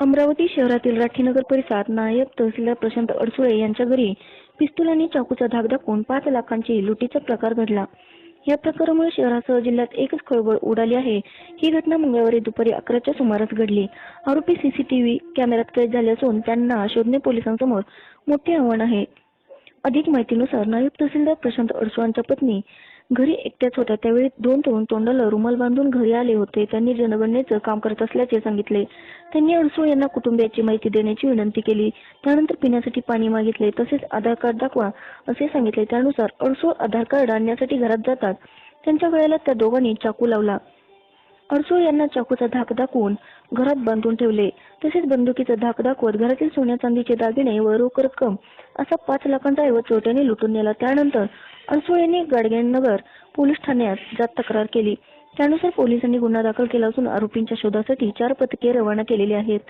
अमरावती शहरातील राठीनगर परिसरात नायब तहसीलदार प्रशांत अडसुळे यांच्या घरी पिस्तूल आणि चाकूचा धाक दाखवून पाच लाखांची लुटीचा प्रकार घडला. या प्रकारामुळे शहरासह जिल्ह्यात एकच खळबळ उडाली आहे. ही घटना मंगळवारी दुपारी अकराच्या सुमारास घडली. आरोपी सीसीटीव्ही कॅमेऱ्यात कैद झाले असून त्यांना शोधणे पोलिसांसमोर मोठे आव्हान आहे. अधिक माहितीनुसार नायब तहसीलदार प्रशांत अडसुळांच्या पत्नी घरी एकट्याच होत्या. त्यावेळी दोन तरुण तोंडाला रुमाल बांधून घरी आले होते. त्यांनी जनगणनेचं काम करत असल्याचे सांगितले. त्यांनी अडसूळ यांना कुटुंबियाची माहिती देण्याची विनंती केली. त्यानंतर पिण्यासाठी पाणी मागितले. तसेच आधार कार्ड दाखवा असे सांगितले. त्यानुसार अडसूळ आधार कार्ड आणण्यासाठी घरात जातात. त्यांच्या गळ्याला त्या दोघांनी चाकू लावला. अडसूळ यांना चाकूचा धाक दाखवून घरात बांधून ठेवले. तसेच बंदुकीचा धाक दाखवत घरातील सोन्या चांदीचे दागिने व रोख रक्कम असा पाच लाखांचा ऐवज चोट्याने लुटून नेला. त्यानंतर अडसूळ यांनी गाडगेनगर पोलीस ठाण्यात जात तक्रार केली. त्यानुसार पोलिसांनी गुन्हा दाखल केला असून आरोपींच्या शोधासाठी चार पथके रवाना केलेली आहेत.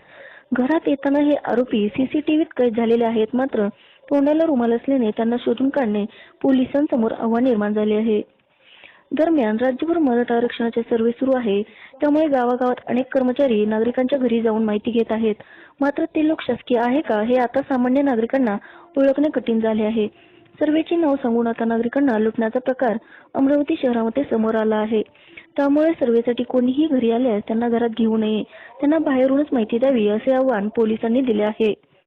घरात येताना हे आरोपी सीसीटीव्हीत कैद झालेले आहेत मात्र तोंडाला रुमाल असल्याने त्यांना शोधून काढणे पोलिसांसमोर आव्हान निर्माण झाले आहे. दरम्यान राज्यभर मराठा आरक्षणाचे सर्वे सुरू आहे. त्यामुळे गावागावात अनेक कर्मचारी नागरिकांच्या घरी जाऊन माहिती घेत आहेत. मात्र ते लोक शासकीय आहे का हे आता सामान्य नागरिकांना ओळखणे कठीण झाले आहे. सर्वेची नाव सांगून आता नागरिकांना लुटण्याचा प्रकार अमरावती शहरामध्ये समोर आला आहे. त्यामुळे सर्वेसाठी कोणीही घरी आल्यास त्यांना घरात घेऊ नये. त्यांना बाहेरूनच माहिती द्यावी असे आवाहन पोलिसांनी दिले आहे.